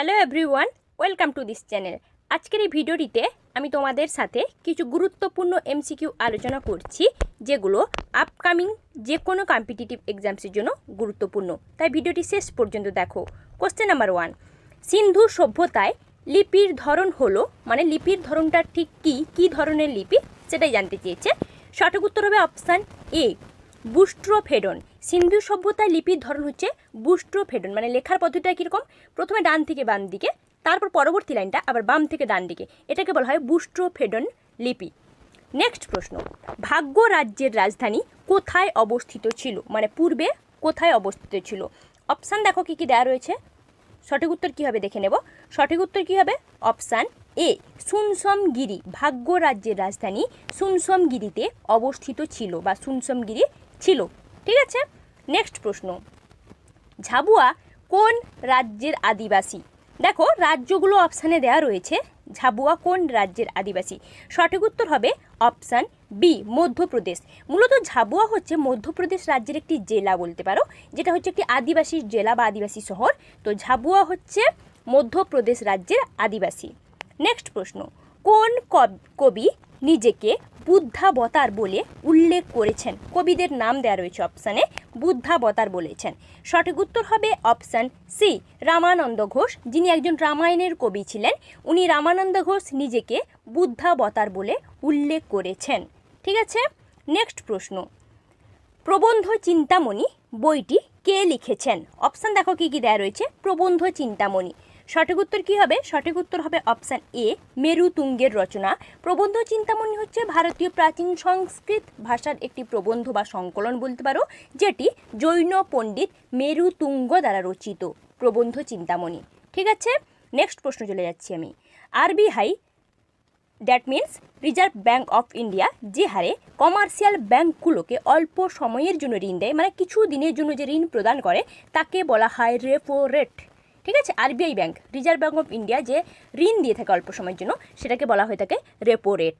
Hello everyone, welcome to this channel. আজকের এই ভিডিওটিতে আমি তোমাদের সাথে কিছু গুরুত্বপূর্ণ এমসিকিউ আলোচনা করছি, যেগুলো আপকামিং যে কোনো কম্পিটিটিভ এক্সামসের জন্য গুরুত্বপূর্ণ। তাই ভিডিওটি শেষ পর্যন্ত দেখো। কোশ্চেন নাম্বার ওয়ান সিন্ধু সভ্যতায় লিপির ধরন হলো মানে লিপির ধরনটা ঠিক কী কী ধরনের লিপি, সেটাই জানতে চেয়েছে। সঠিক উত্তর হবে অপশান এ বুস্ট্রোফেডন সিন্ধু সভ্যতায় লিপির ধরন হচ্ছে বুস্ট্রোফেডন মানে লেখার পদ্ধতিটা কীরকম? প্রথমে ডান থেকে বাম দিকে, তারপর পরবর্তী লাইনটা আবার বাম থেকে ডান দিকে। এটাকে বলা হয় বুস্ট্রোফেডন লিপি। নেক্সট প্রশ্ন, ভাগ্য রাজ্যের রাজধানী কোথায় অবস্থিত ছিল? মানে পূর্বে কোথায় অবস্থিত ছিল? অপশান দেখো কী কী দেওয়া রয়েছে। সঠিক উত্তর কী হবে দেখে নেব। সঠিক উত্তর কী হবে? অপশান এ, সুনসমগিরি। ভাগ্য রাজ্যের রাজধানী সুনসমগিরিতে অবস্থিত ছিল বা সুনসমগিরি ছিল। ঠিক আছে? নেক্সট প্রশ্ন। ঝাবুয়া কোন রাজ্যের আদিবাসী? দেখো, রাজ্যগুলো অপশানে দেওয়া রয়েছে। ঝাবুয়া কোন রাজ্যের আদিবাসী? সঠিক উত্তর হবে অপশান বি মধ্যপ্রদেশ। মূলত ঝাবুয়া হচ্ছে মধ্যপ্রদেশ রাজ্যের একটি জেলা বলতে পারো, যেটা হচ্ছে একটি আদিবাসী জেলা বা আদিবাসী শহর। তো ঝাবুয়া হচ্ছে মধ্যপ্রদেশ রাজ্যের আদিবাসী। নেক্সট প্রশ্ন। কোন কব- নিজেকে বুদ্ধাবতার বলে উল্লেখ করেছেন? কবিদের নাম দেওয়া রয়েছে অপশানে বুদ্ধাবতার বলেছেন। সঠিক উত্তর হবে অপশান সি রামানন্দ ঘোষ। যিনি একজন রামায়ণের কবি ছিলেন, উনি রামানন্দ ঘোষ নিজেকে বুদ্ধাবতার বলে উল্লেখ করেছেন। ঠিক আছে? নেক্সট প্রশ্ন। প্রবন্ধ চিন্তামণি বইটি কে লিখেছেন? অপশান দেখো কী কী দেওয়া রয়েছে। প্রবন্ধ চিন্তামণি। সঠিক উত্তর কী হবে? সঠিক উত্তর হবে অপশান এ মেরু তুঙ্গের রচনা। প্রবন্ধ চিন্তামণি হচ্ছে ভারতীয় প্রাচীন সংস্কৃত ভাষার একটি প্রবন্ধ বা সংকলন বলতে পারো, যেটি জৈন পণ্ডিত মেরু তুঙ্গ দ্বারা রচিত। প্রবন্ধ চিন্তামণি। ঠিক আছে? নেক্সট প্রশ্ন চলে যাচ্ছি আমি। RBI that means reserve bank of India যে হারে কমার্শিয়াল ব্যাঙ্কগুলোকে অল্প সময়ের জন্য ঋণ দেয় মানে কিছু দিনের জন্য যে ঋণ প্রদান করে, তাকে বলা হয় রেপো রেট ঠিক আছে? RBI bank reserve bank of India যে ঋণ দিয়ে থাকে অল্প সময়ের জন্য, সেটাকে বলা হয়ে থাকে রেপো রেট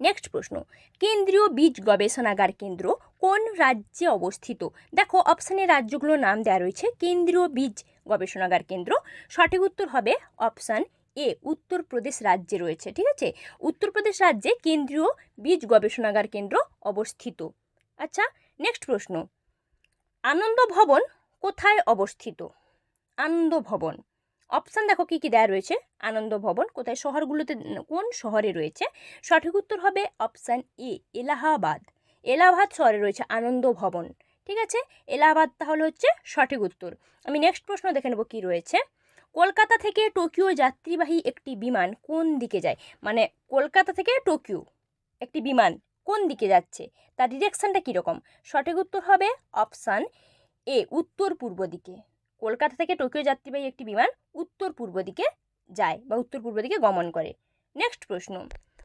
নেক্সট প্রশ্ন, কেন্দ্রীয় বীজ গবেষণাগার কেন্দ্র কোন রাজ্যে অবস্থিত? দেখো অপশানে রাজ্যগুলোর নাম দেওয়া রয়েছে, কেন্দ্রীয় বীজ গবেষণাগার কেন্দ্র। সঠিক উত্তর হবে অপশান এ উত্তরপ্রদেশ রাজ্যে রয়েছে, ঠিক আছে? উত্তরপ্রদেশ রাজ্যে কেন্দ্রীয় বীজ গবেষণাগার কেন্দ্র অবস্থিত। আচ্ছা নেক্সট প্রশ্ন, আনন্দ ভবন কোথায় অবস্থিত? আনন্দ ভবন অপশান দেখো কী কী দেয়া রয়েছে? আনন্দ ভবন কোথায়? শহরগুলোতে কোন শহরে রয়েছে? সঠিক উত্তর হবে অপশান এ এলাহাবাদ। এলাহাবাদ শহরে রয়েছে আনন্দ ভবন ঠিক আছে? এলাহাবাদ তাহলে হচ্ছে সঠিক উত্তর। আমি নেক্সট প্রশ্ন দেখে নেব কী রয়েছে? কলকাতা থেকে টোকিও যাত্রীবাহী একটি বিমান কোন দিকে যায়? মানে কলকাতা থেকে টোকিও একটি বিমান কোন দিকে যাচ্ছে? তার ডিরেকশানটা কীরকম? সঠিক উত্তর হবে অপশান এ উত্তর পূর্ব দিকে। কলকাতা থেকে টোকিও যাত্রীবাহী একটি বিমান উত্তর পূর্ব দিকে যায় বা উত্তর পূর্ব দিকে গমন করে। নেক্সট প্রশ্ন।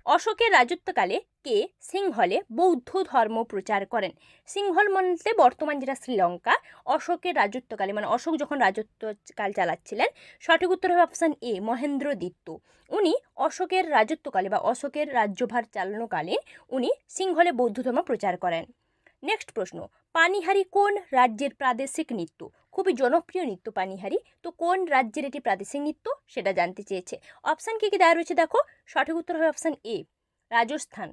অশোকের রাজত্বকালে কে সিংহলে বৌদ্ধ ধর্ম প্রচার করেন? সিংহল মন্ত্রে বর্তমান যেটা শ্রীলঙ্কা, অশোকের রাজত্বকালে মানে অশোক যখন রাজত্বকাল চালাচ্ছিলেন, সঠিক উত্তর হবে অপশান এ মহেন্দ্র দিত্ত উনি অশোকের রাজত্বকালে বা অশোকের রাজ্যভার চালানোকালীন উনি সিংহলে বৌদ্ধ ধর্ম প্রচার করেন। নেক্সট প্রশ্ন, পানিহারি কোন রাজ্যের প্রাদেশিক নৃত্য? খুবই জনপ্রিয় নৃত্য পানিহারি, তো কোন রাজ্যের এটি প্রাদেশিক নৃত্য? সেটা জানতে চেয়েছে। অপশান কী কী দেওয়া রয়েছে দেখো? সঠিক উত্তর হবে অপশান এ রাজস্থান।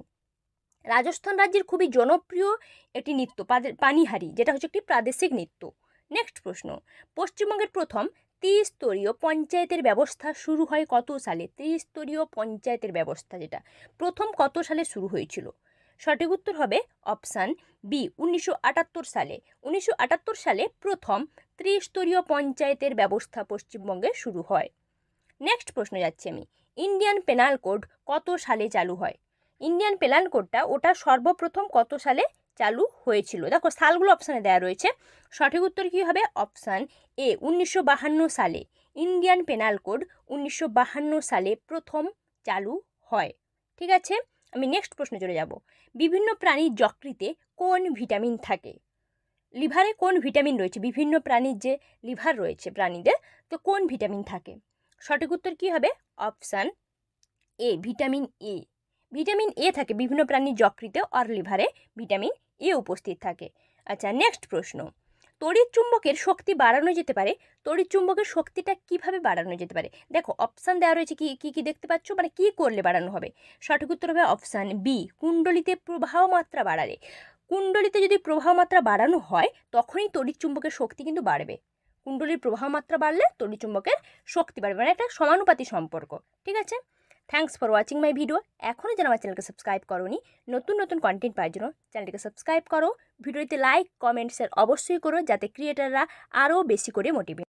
রাজস্থান রাজ্যের খুবই জনপ্রিয় একটি নৃত্য পানিহারি, যেটা হচ্ছে একটি প্রাদেশিক নৃত্য। নেক্সট প্রশ্ন, পশ্চিমবঙ্গের প্রথম ত্রিস্তরীয় পঞ্চায়েতের ব্যবস্থা শুরু হয় কত সালে? ত্রিস্তরীয় পঞ্চায়েতের ব্যবস্থা যেটা, প্রথম কত সালে শুরু হয়েছিল? সঠিক উত্তর হবে অপশান বি, উনিশশো আটাত্তর সালে। উনিশশো আটাত্তর সালে প্রথম ত্রিস্তরীয় পঞ্চায়েতের ব্যবস্থা পশ্চিমবঙ্গে শুরু হয়। নেক্সট প্রশ্ন যাচ্ছি আমি। ইন্ডিয়ান পেনাল কোড কত সালে চালু হয়? ইন্ডিয়ান পেনাল কোডটা ওটা সর্বপ্রথম কত সালে চালু হয়েছিল? দেখো, সালগুলো অপশানে দেওয়া রয়েছে। সঠিক উত্তর কী হবে? অপশান এ, উনিশশো সালে। ইন্ডিয়ান পেনাল কোড উনিশশো সালে প্রথম চালু হয়। ঠিক আছে? আমি নেক্সট প্রশ্নে চলে যাব। বিভিন্ন প্রাণীর যকৃতে কোন ভিটামিন থাকে? লিভারে কোন ভিটামিন রয়েছে? বিভিন্ন প্রাণীর যে লিভার রয়েছে প্রাণীদের, তো কোন ভিটামিন থাকে? সঠিক উত্তর কী হবে? Option A vitamin A vitamin A থাকে বিভিন্ন প্রাণীর যকৃতে, আর লিভারে ভিটামিন এ উপস্থিত থাকে। আচ্ছা নেক্সট প্রশ্ন। তড়িৎ চুম্বকের শক্তি বাড়ানো যেতে পারে। তড়িৎ চুম্বকের শক্তিটা কীভাবে বাড়ানো যেতে পারে? দেখো অপশান দেওয়া রয়েছে কি কি কি দেখতে পাচ্ছ? মানে কি করলে বাড়ানো হবে? সঠিক উত্তর হবে অপশান বি কুণ্ডলিতে প্রবাহ মাত্রা বাড়ালে। কুণ্ডলিতে যদি প্রবাহ মাত্রা বাড়ানো হয়, তখনই তড়িৎ চুম্বকের শক্তি কিন্তু বাড়বে। কুণ্ডলীর প্রবাহ মাত্রা বাড়লে তড়িৎ চুম্বকের শক্তি বাড়বে। মানে একটা সমানুপাতি সম্পর্ক, ঠিক আছে? Thanks for watching my video এখনও যেন আমার চ্যানেলকে সাবস্ক্রাইব করোনি, নতুন নতুন কন্টেন্ট পাওয়ার জন্য চ্যানেলটিকে সাবস্ক্রাইব করো। ভিডিওতে লাইক কমেন্ট শেয়ার অবশ্যই করো যাতে ক্রিয়েটাররা আরও বেশি করে মোটিভেট